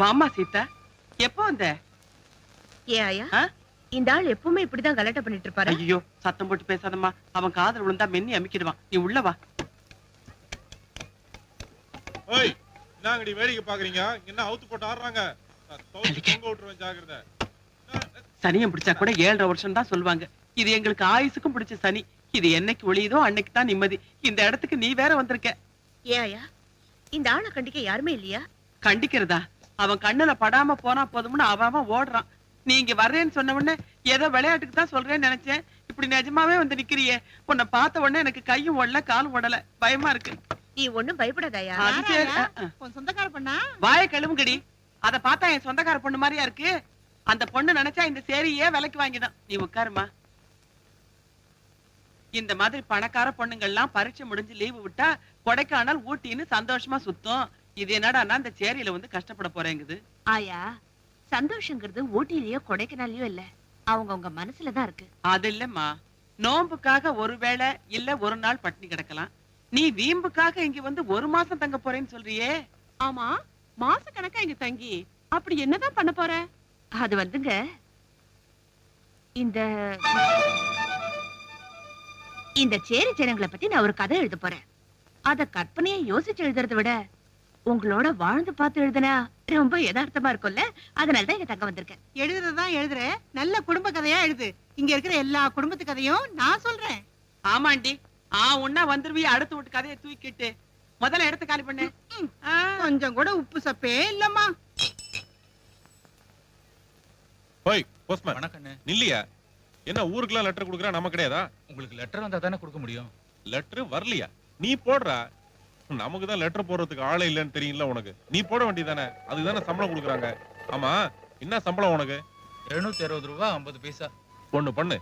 வாமா சீதா. எப்போ வந்த? ஏன் ஐயா? ஆ? இந்த ஆள் எப்பவுமே இப்படிதான் கலாட்டா பண்ணிட்டு இருப்பாரு. ஐயோ சத்தம் போட்டு பேசாதம்மா. அவன் காதல் விழுந்தா மென்னி அமைக்கிடுவான். நீ உள்ள வா. ஓய் என்னங்கடி வேடிக்கை பாக்குறீங்க? என்ன அவுத்து போட்டு ஆடுறாங்க? சனியம் பிடிச்சா கூட ஏழரை வருஷம் தான் சொல்லுவாங்க. இது எங்களுக்கு ஆயுசுக்கும் பிடிச்ச சனி. இது என்னைக்கு ஒளியுதோ அன்னைக்கு தான் நிம்மதி. இந்த இடத்துக்கு நீ வேற வந்திருக்க. ஏன் ஐயா? இந்த ஆளை கண்டிக்க யாருமே இல்லையா? கண்டிக்கிறதா? அவன் கண்ணுல படாம போனா போதும்னு அவன் ஓடுறான். நீ இங்க வர்றேன்னு சொன்ன உடனே ஏதோ விளையாட்டுக்கு தான் சொல்றேன்னு நினைச்சேன். இப்படி நிஜமாவே வந்து நிக்கிறியே. உன்னை பார்த்த உடனே எனக்கு கையும் ஓடல காலும் ஓடல. பயமா இருக்கு. நீ ஒண்ணும் பயப்படாதயா. சொந்தக்கார பண்ணா? வாய கழுவுங்கடி. அத பார்த்தா என் சொந்தக்கார பொண்ணு மாதிரியா இருக்கு. அந்த பொண்ணு நினைச்சா இந்த சேரியே விலைக்கு வாங்கிதான். நீ உட்காருமா. இந்த மாதிரி பணக்கார பொண்ணுங்கள்லாம் பரீட்சை முடிஞ்சு லீவு விட்டா கொடைக்கானல் ஊட்டின்னு சந்தோஷமா சுத்தும். இது என்னடான்னா இந்த சேரியில வந்து கஷ்டப்பட போறேங்குது? ஆயா சந்தோஷங்கிறது ஊட்டிலயோ கொடைக்கானல்லயோ இல்ல. அவங்க உங்க மனசுலதான் இருக்கு. அது இல்லம்மா. நோம்புக்காக ஒரு வேளை இல்ல ஒரு நாள் பட்டினி கிடக்கலாம். நீ வீம்புக்காக இங்க வந்து ஒரு மாசம் தங்க போறேன்னு சொல்றியே. ஆமா மாச கணக்கா இங்க தங்கி. அப்படி என்னதான் பண்ண போற? அது வந்துங்க. இந்த இந்த சேரி ஜனங்களை பத்தி நான் ஒரு கதை எழுத போறேன். அத கற்பனையை யோசிச்சு எழுதுறதை விட உங்களோட வாழ்ந்து பார்த்து எழுதுனா ரொம்ப யதார்த்தமா இருக்கும்ல? அதனாலதான் இங்க தங்க வந்திருக்கேன். எழுதுறதுதான் எழுதுற. நல்ல குடும்ப கதையா எழுது. இங்க இருக்கிற எல்லா குடும்பத்து கதையும் நான் சொல்றேன். ஆமாண்டி. ஆ உன்னா வந்துருவிய அடுத்து விட்டு கதையை தூக்கிட்டு. முதல்ல எடுத்து காலி பண்ணு. கொஞ்சம் கூட உப்பு சப்பே இல்லம்மா. ஓய் போஸ்ட்மேன். வணக்கண்ணே நில்லையா? என்ன ஊருக்குலாம் லெட்டர் கொடுக்குறா? நம்ம கிடையாதா? உங்களுக்கு லெட்டர் வந்தா தானே கொடுக்க முடியும். லெட்டர் வரலையா? நீ போடுறா. நமக்கு தான் லெட்டர் போடுறதுக்கு ஆளே இல்லைன்னு தெரியும்ல உனக்கு. நீ போட வேண்டியதானே அதுக்கு தானே சம்பளம் கொடுக்குறாங்க. ஆமா என்ன சம்பளம் உனக்கு? எழுநூத்தி அறுபது ரூபா ஐம்பது பைசா. ஒண்ணு பண்ணு.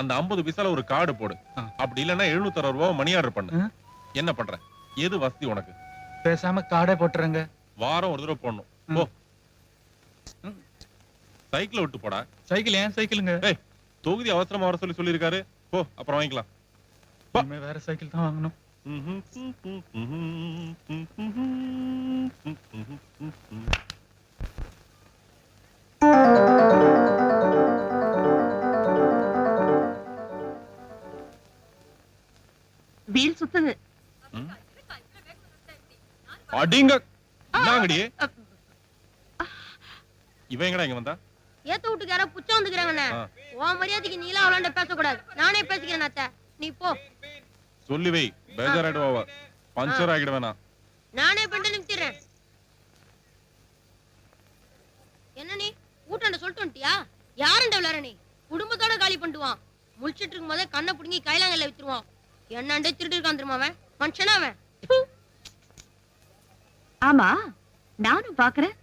அந்த 50 பைசால ஒரு கார்டு போடு. அப்படி இல்லைன்னா எழுநூத்தி அறுபது ரூபா மணி ஆர்டர் பண்ணு. என்ன பண்ற? எது வசதி உனக்கு? பேசாம காடே போட்டுறங்க. வாரம் ஒரு தடவை போடணும். போ. சைக்கிளை விட்டு போடா. சைக்கிள் ஏன் சைக்கிளுங்க தொகுதி அவசரமா வர சொல்லி சொல்லியிருக்காரு. போ அப்புறம் வாங்கிக்கலாம். வேற சைக்கிள் தான் வாங்கணும். வீல் சுத்துது. அடிங்க. என்னங்கடி இவன் எங்கடா இங்க வந்தா? ஏத்த வீட்டுக்கு யாரோ புச்சம் வந்துக்கிறாங்கண்ணே. உன் மரியாதைக்கு நீலாம் அவளாண்ட பேசக்கூடாது. நானே பேசிக்கிறேன் அத்தை. நீ போ. சொல்லி வை. பேஜாராயிடுவா பஞ்சர் ஆகிட வேணாம் நானே பண்ணிட்டு நிறுத்திடுறேன். என்ன நீ? வீட்டாண்ட சொல்லிட்டு வந்துட்டியா? யாருண்ட விளாட நீ? குடும்பத்தோட காலி பண்ணிடுவான். முழிச்சிட்டு இருக்கும் போதே கண்ணை பிடுங்கி கைலாங்கல்ல வித்துருவான். என்னண்டே திருட்டு இருக்கான் அவன்? மனுஷனா அவன். ஆமா நானும் பாக்குறேன்.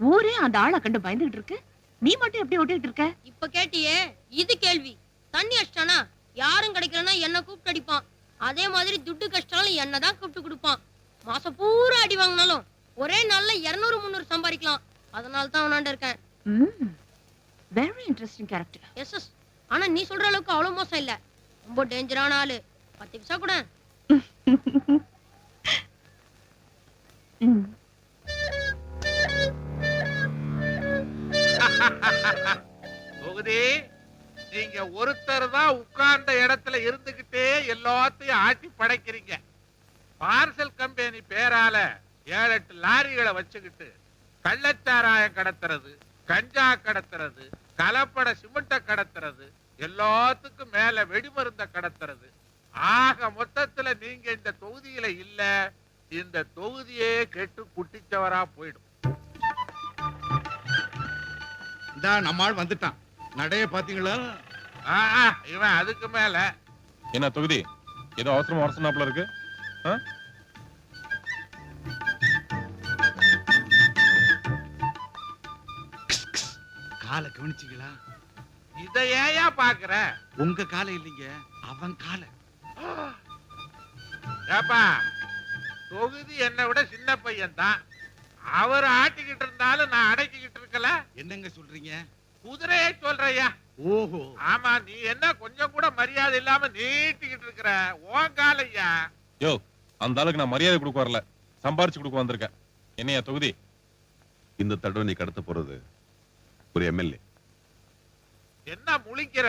ஊரே அந்த ஆளை கண்டு பயந்துகிட்டு இருக்கு. நீ மட்டும் எப்படி ஓட்டிட்டு இருக்க? இப்ப கேட்டியே இது கேள்வி. தண்ணி அடிச்சிட்டானா? யாரும் கிடைக்கலன்னா என்ன கூப்பிட்டு அடிப்பான். அதே மாதிரி துட்டு கஷ்டாலும் என்ன தான் கூப்பிட்டு கொடுப்பான். மாசம் பூரா அடி வாங்கினாலும் ஒரே நாள்ல இருநூறு முந்நூறு சம்பாதிக்கலாம். அதனால தான் அவனாண்ட இருக்கேன். Very interesting character yes yes ஆனா நீ சொல்ற அளவுக்கு அவ்வளவு மோசம் இல்ல. ரொம்ப டேஞ்சரான ஆளு. பத்து பிசா கூட. தொகுதி நீங்க ஒருத்தர் தான் உட்கார்ந்த இடத்துல இருந்துகிட்டே எல்லாத்தையும் ஆட்டி படைக்கிறீங்க. பார்சல் கம்பெனி பேரால ஏழு எட்டு லாரிகளை வச்சுக்கிட்டு கள்ளச்சாராயம் கடத்துறது கஞ்சா கடத்துறது கலப்பட சிமெண்ட கடத்துறது எல்லாத்துக்கும் மேல வெடிமருந்த கடத்துறது. ஆக மொத்தத்துல நீங்க இந்த தொகுதியில இல்ல இந்த தொகுதியே கெட்டு குட்டிச்சவரா போயிடும். இந்தா நம்மால் வந்துட்டான். நடைய பாத்தீங்களா இவன் அதுக்கு மேல என்ன தொகுதி? ஏதோ அவசரம் வரசனாப்புல இருக்கு. காலை கவனிச்சீங்களா? இத ஏயா பாக்குற உங்க காலை இல்லைங்க அவன் காலை. ஏப்பா தொகுதி என்னை விட சின்ன பையன் தான் அவர் ஆட்டிக்கிட்டு இருந்தாலும் நான் அடைக்கிட்டு இருக்கல. என்னங்க சொல்றீங்க? குதிரையை சொல்றையா ஓஹோ. ஆமா நீ என்ன கொஞ்சம் கூட மரியாதை இல்லாம நீட்டிக்கிட்டு இருக்கிற? உன் காலையா? யோ அந்த ஆளுக்கு நான் மரியாதை கொடுக்க வரல. சம்பாரிச்சு கொடுக்க வந்திருக்கேன். என்னையா தொகுதி? இந்த தடவை நீ கடத்த போறது ஒரு எம்எல்ஏ என்ன முழிக்கிற?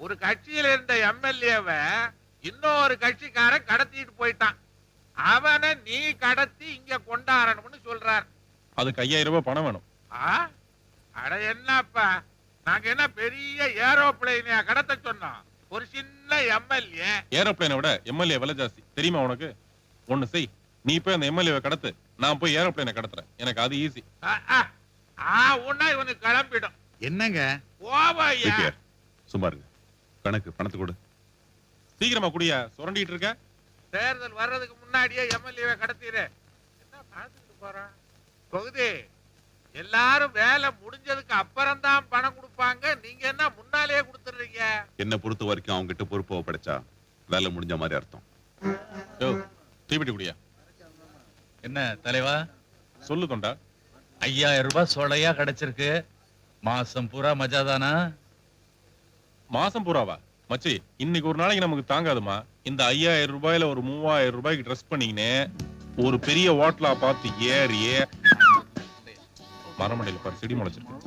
ஒரு கட்சியில இருந்த எம்எல்ஏவ இன்னொரு கட்சிக்காரன் கடத்திட்டு போயிட்டான். அவனை நீ கடத்தி இங்க கொண்டாடணும்னு சொல்றார். அதுக்கு ஐயாயிரம் ரூபாய் பணம் வேணும்? அட என்னப்பா? நாங்க என்ன பெரிய ஏரோப்ளேனையா? கடத்த சொன்னோம் ஒரு சின்ன எம்எல்ஏ. ஏரோப்ளேனை விட எம்எல்ஏ விலை ஜாஸ்தி. தெரியுமா உனக்கு? ஒண்ணு செய். நீ போய் அந்த எம்எல்ஏவை கடத்து. நான் போய் ஏரோப்ளேனை கடத்துறேன். எனக்கு அது ஈஸி ஆ உன்னா இவனுக்கு கிளம்பிடும். என்னங்க? விக்கியார், சும்மா இருங்க. கணக்கு பணத்தை கொடு. சீக்கிரமா குடியா. சுரண்டிட்டு இருக்க. தேர்தல் வர்றதுக்கு முன்னாடியே எம்எல்ஏவை கடத்திடு என்ன பார்த்துட்டு போறான் தொகுதி எல்லாரும் வேலை முடிஞ்சதுக்கு அப்புறம் தான் பணம் கொடுப்பாங்க. நீங்க என்ன முன்னாலேயே கொடுத்துடுறீங்க? என்ன பொறுத்த வரைக்கும் அவங்க கிட்ட பொறுப்பு ஒப்படைச்சா வேலை முடிஞ்ச மாதிரி அர்த்தம். யோ தீபிட்டி குடியா. என்ன தலைவா? சொல்லு தொண்டா. ஐயாயிரம் ரூபாய் சொலையா கிடைச்சிருக்கு. மாசம் பூரா மஜாதானா மாசம் பூராவா? மச்சி இன்னைக்கு ஒரு நாளைக்கு நமக்கு தாங்காதுமா? இந்த ஐயாயிரம் ரூபாயில ஒரு மூவாயிரம் ரூபாய்க்கு ட்ரெஸ் பண்ணிக்கினே ஒரு பெரிய ஹோட்டலா பார்த்து ஏறி மரமண்டையில பாரு செடி முளைச்சிருக்கு.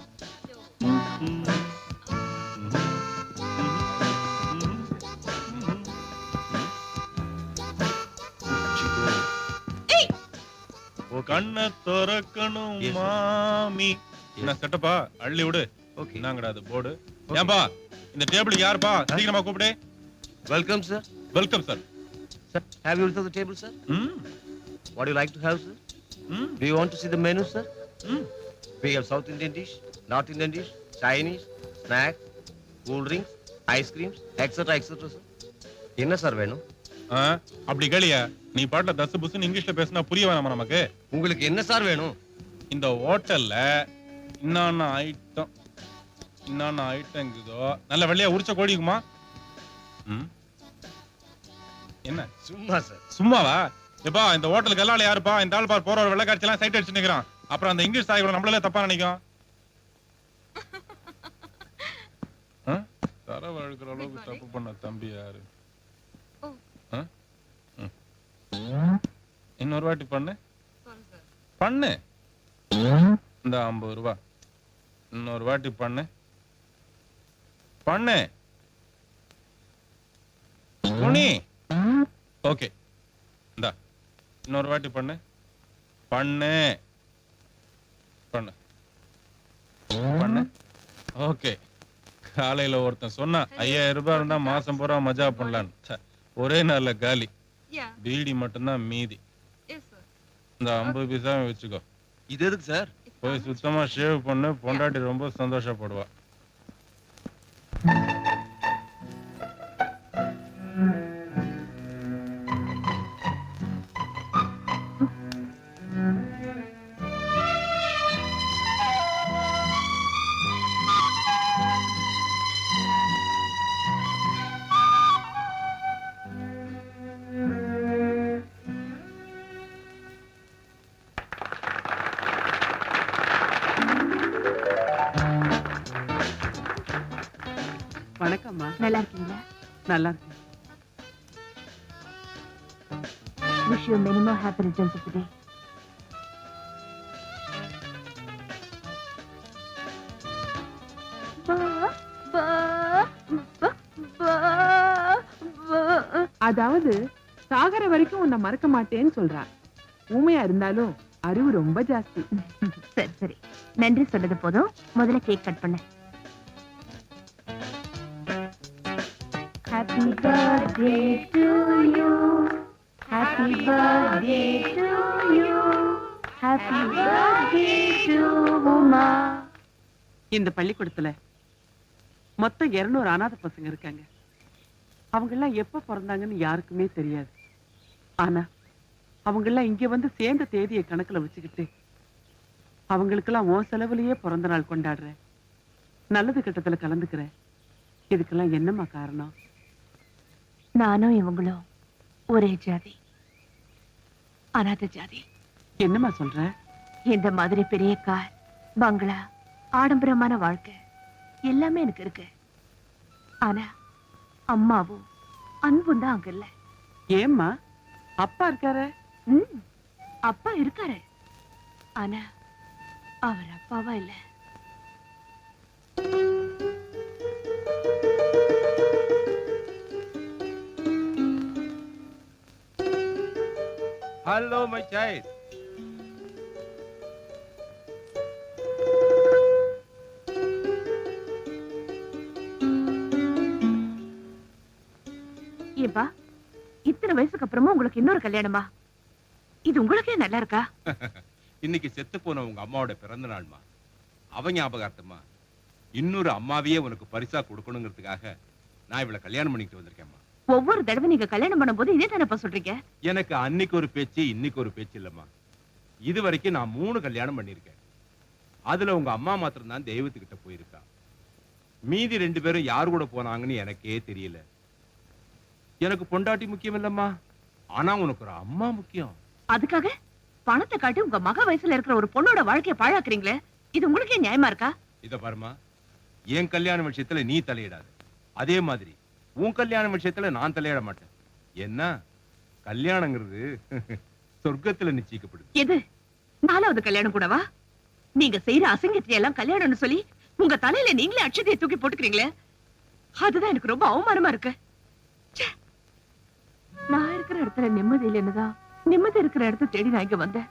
ஓ கண்ண திறக்கணும் மாமி. என்ன செட்டப்பா அள்ளி விடு. ஓகே. என்னங்கடா அது போர்டு. ஏன்பா இந்த டேபிளுக்கு யாருப்பா? சீக்கிரமா கூப்பிடு. Welcome sir welcome sir sir have you the table sir hmm. What you like to have sir hmm. Do you want to see the menu sir? ம். We have south indian dish north indian dish chinese snack cool drinks ice creams etc etc sir. என்ன sir வேணும்? ஆ, அப்படி கேளியா நீ பாட்டுல தசு புசுன்னு இங்கிலீஷ்ல பேசினா புரிய வேணாமா நமக்கு? உங்களுக்கு என்ன சார் வேணும்? இந்த ஹோட்டல்ல இன்னொன்னு ஐட்டம் இன்னொன்னு ஐட்டம் இருக்குதோ? நல்ல வெள்ளையா உரிச்ச கோழிக்குமா? ம்? என்ன? சும்மா சார் சும்மாவா? எப்பா இந்த ஹோட்டலுக்கு எல்லாம் யாருப்பா? இந்த ஆள் பார் போற ஒரு வெள்ளை காட்சி எல்லாம் சைட் அடிச்சு நிக்கிறான். அப்புறம் அந்த இங்கிலீஷ் தாய் கூட நம்மளே தப்பா நினைக்கும். ஆ? தரவு அழுக்கிற அளவுக்கு தப்பு பண்ண தம்பி யாரு. இன்னொரு வாட்டி பண்ணு. பண்ணு. இந்த ஐம்பது ரூபா. இன்னொரு வாட்டி பண்ணு. பண்ணு. துணி ஓகே. இன்னொரு வாட்டி பண்ணு. பண்ணு. பண்ணு. பண்ணு. ஓகே. காலையில ஒருத்தன் சொன்னான் ஐயாயிரம் ரூபாய் இருந்தா மாசம் பூரா மஜா பண்ணலான்னு. ஒரே நாள்ல காலி. பீடி மட்டும்தான் மீதி. இந்த ஐம்பது பைசா வச்சுக்கோ. இது எதுக்கு சார்? போய் சுத்தமா ஷேவ் பண்ணு. பொண்டாட்டி ரொம்ப சந்தோஷப்படுவா. நல்லா இருக்கு. அதாவது சாகர வரைக்கும் உன்னை மறக்க மாட்டேன்னு சொல்றா ஊமையா இருந்தாலும் அறிவு ரொம்ப ஜாஸ்தி. சரி சரி. நன்றி சொன்னது போதும். முதல்ல கேக் கட் பண்ண. Happy birthday to you. Happy birthday to you. Happy birthday to Uma. இந்த பள்ளிக்கூடத்துல மொத்தம் 200 அனாதை பசங்க இருக்காங்க அவங்க எல்லாம் எப்ப பிறந்தாங்கன்னு யாருக்குமே தெரியாது ஆனா அவங்க எல்லாம் இங்க வந்து சேர்ந்த தேதியை கணக்குல வச்சுக்கிட்டு அவங்களுக்கெல்லாம் ஓ செலவுலயே பிறந்த நாள் கொண்டாடுற நல்லது கிட்டத்துல கலந்துக்கிறேன் இதுக்கெல்லாம் என்னம்மா காரணம் நானும் இவங்களும் ஒரே ஜாதி. அனாதை ஜாதி. என்னம்மா சொல்ற? இந்த மாதிரி பெரிய கார் பங்களா ஆடம்பரமான வாழ்க்கை எல்லாமே எனக்கு இருக்கு. ஆனா அம்மாவும் அன்பும் தான் அங்க இல்ல. ஏம்மா? அப்பா இருக்காரு? அப்பா இருக்காரு. ஆனா அவர் அப்பாவா இல்ல. ஹலோ மை சைல்ட் ஏன்பா இத்தனை வயசுக்கு அப்புறமா உங்களுக்கு இன்னொரு கல்யாணமா? இது உங்களுக்கே நல்லா இருக்கா? இன்னைக்கு செத்து போன உங்க அம்மாவோட பிறந்த நாள்மா. அவ ஞாபகார்த்தமா இன்னொரு அம்மாவையே உனக்கு பரிசா கொடுக்கணுங்கிறதுக்காக நான் இவளை கல்யாணம் பண்ணிட்டு வந்திருக்கேம்மா. ஒவ்வொரு தடவை நீங்க கல்யாணம் பண்ணும்போது இதே தானப்பா சொல்றீங்க? எனக்கு அன்னைக்கு ஒரு பேச்சு இன்னைக்கு ஒரு பேச்சு இல்லம்மா. இது வரைக்கும் நான் மூணு கல்யாணம் பண்ணியிருக்கேன். அதுல உங்க அம்மா மாத்திரம் தான் தெய்வத்துக்கிட்ட போயிருக்கா. மீதி ரெண்டு பேரும் யார் கூட போனாங்கன்னு எனக்கே தெரியல. எனக்கு பொண்டாட்டி முக்கியம் இல்லம்மா. ஆனா உனக்கு ஒரு அம்மா முக்கியம். அதுக்காக பணத்தை காட்டி உங்க மக வயசுல இருக்கிற ஒரு பொண்ணோட வாழ்க்கைய பாழாக்குறீங்களே இது உங்களுக்கே நியாயமா இருக்கா? இத பாருமா என் கல்யாண விஷயத்துல நீ தலையிடாத. அதே மாதிரி உன் கல்யாணம் விஷயத்துல நான் தலையிட மாட்டேன். என்ன? கல்யாணங்கிறது சொர்க்கத்துல நிச்சயிக்கப்படுது. எது? நாலாவது கல்யாணம் கூடவா? நீங்க செய்யற அசங்கத்தை எல்லாம் கல்யாணம்னு சொல்லி உங்க தலையில நீங்களே அட்சதையை தூக்கி போட்டுக்கிறீங்களே? அதுதான் எனக்கு ரொம்ப அவமானமா இருக்கு. ச்சே. நான் இருக்கிற இடத்துல நிம்மதி இல்லைன்னுதான் நிம்மதி இருக்கிற இடத்த தேடி நான் இங்க வந்தேன்.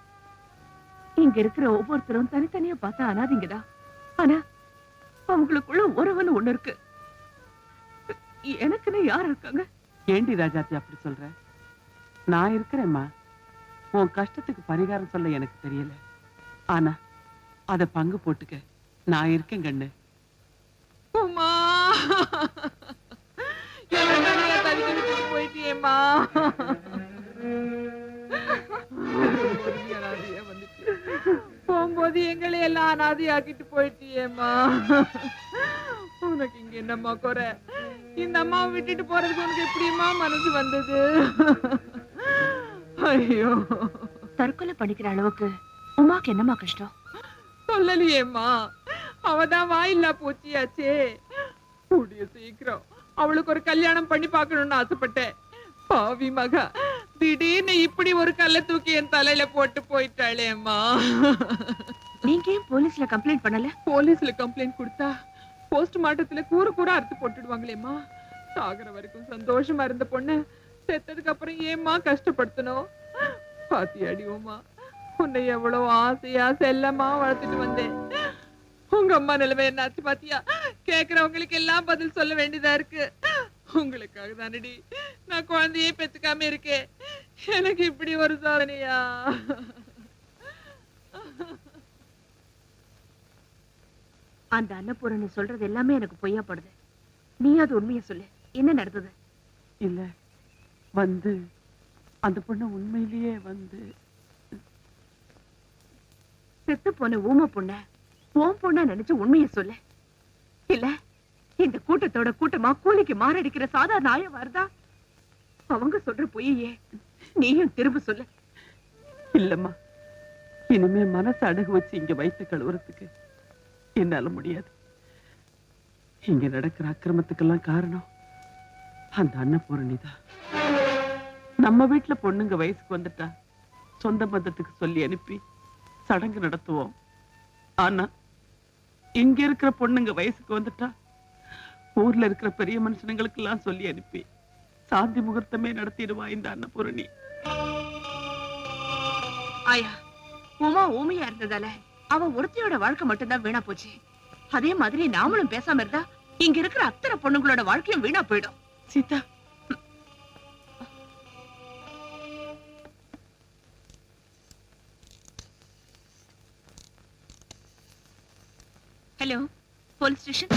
இங்க இருக்கிற ஒவ்வொருத்தரும் தனித்தனியா பார்த்தா அனாதிங்கதான் ஆனா அவங்களுக்குள்ள உறவுன்னு ஒண்ணு இருக்கு. எனக்குன்னு யார் இருக்காங்க? ஏண்டி ராஜாத்தி அப்படி சொல்ற? நான் இருக்கிறேம்மா. உன் கஷ்டத்துக்கு பரிகாரம் சொல்ல எனக்கு தெரியல. ஆனா அத பங்கு போட்டுக்க நான் இருக்கேன் கண்ணு. விட்டுட்டு போயிட்டியேம்மா. போகும்போது எங்களை எல்லாம் அனாதையாக்கிட்டு போயிட்டியேம்மா. உனக்கு இங்க என்னம்மா குறை? இந்த அம்மாவை விட்டுட்டு போறதுக்கு உனக்கு எப்படிம்மா மனசு வந்தது? ஐயோ. தற்கொலை பண்ணிக்கிற அளவுக்கு உமாக்கு என்னமா கஷ்டம்? சொல்லலையேம்மா. அவதான் வாயில்லா போச்சியாச்சே. கூடிய சீக்கிரம் அவளுக்கு ஒரு கல்யாணம் பண்ணி பார்க்கணும்னு ஆசைப்பட்டேன். பாவி மகா திடீர்னு இப்படி ஒரு கல்ல தூக்கி என் தலையில போட்டு போயிட்டாளேம்மா. நீங்க ஏன் போலீஸ்ல கம்ப்ளைண்ட் பண்ணல? போலீஸ்ல கம்ப்ளைண்ட் கொடுத்தா போஸ்ட் மார்ட்டத்துல கூறு கூற அறுத்து போட்டுடுவாங்களேம்மா. சாகுற வரைக்கும் சந்தோஷமா இருந்த பொண்ணு செத்ததுக்கு அப்புறம் ஏம்மா கஷ்டப்படுத்தணும்? பாத்தி அடிவோமா உன்னை எவ்வளவு ஆசையா செல்லமா வளர்த்துட்டு வந்தேன். உங்க அம்மா நிலைமை என்னாச்சு பாத்தியா? கேக்குறவங்களுக்கு எல்லாம் பதில் சொல்ல வேண்டியதா இருக்கு. உங்களுக்காக தானடி நான் குழந்தையே பெத்துக்காம இருக்கேன். எனக்கு இப்படி ஒரு சாதனையா? அந்த அன்னபூரணி சொல்றது எல்லாமே எனக்கு பொய்யா படுது. நீ அது உண்மையை சொல்லு. என்ன நடந்தது? இல்ல. வந்து அந்த பொண்ணு உண்மையிலேயே வந்து செத்து போன ஊம பொண்ண உன் பொண்ணா நினைச்சு உண்மையை சொல்லு. இல்ல இந்த கூட்டத்தோட கூட்டமா கூலிக்கு மாரடிக்கிற சாதாரண ஆய வருதா? அவங்க சொல்ற பொய்யே நீயும் திரும்ப சொல்லு. இல்லம்மா. இனிமே மனசு அடகு வச்சு இங்க வயிற்று கழுவுறதுக்கு என்னால முடியாது. இங்க நடக்கிற அக்கிரமத்துக்கெல்லாம் காரணம் அந்த அன்னபூரணி தான் நம்ம வீட்டுல பொண்ணுங்க வயசுக்கு வந்துட்டா சொந்த பந்தத்துக்கு சொல்லி அனுப்பி சடங்கு நடத்துவோம். ஆனா இங்க இருக்கிற பொண்ணுங்க வயசுக்கு வந்துட்டா ஊர்ல இருக்கிற பெரிய மனுஷனுங்களுக்கு எல்லாம் சொல்லி அனுப்பி சாந்தி முகூர்த்தமே நடத்திடுவா இந்த அன்னபூரணி ஆயா உமா ஊமையா இருந்ததால? அவ ஒருத்தியோட வாழ்க்கை மட்டும்தான் வீணா போச்சு. அதே மாதிரி நாமளும் பேசாம இருந்தா இங்க இருக்கிற அத்தனை பொண்ணுங்களோட வாழ்க்கையும் வீணா போயிடும். சீதா. Hello police station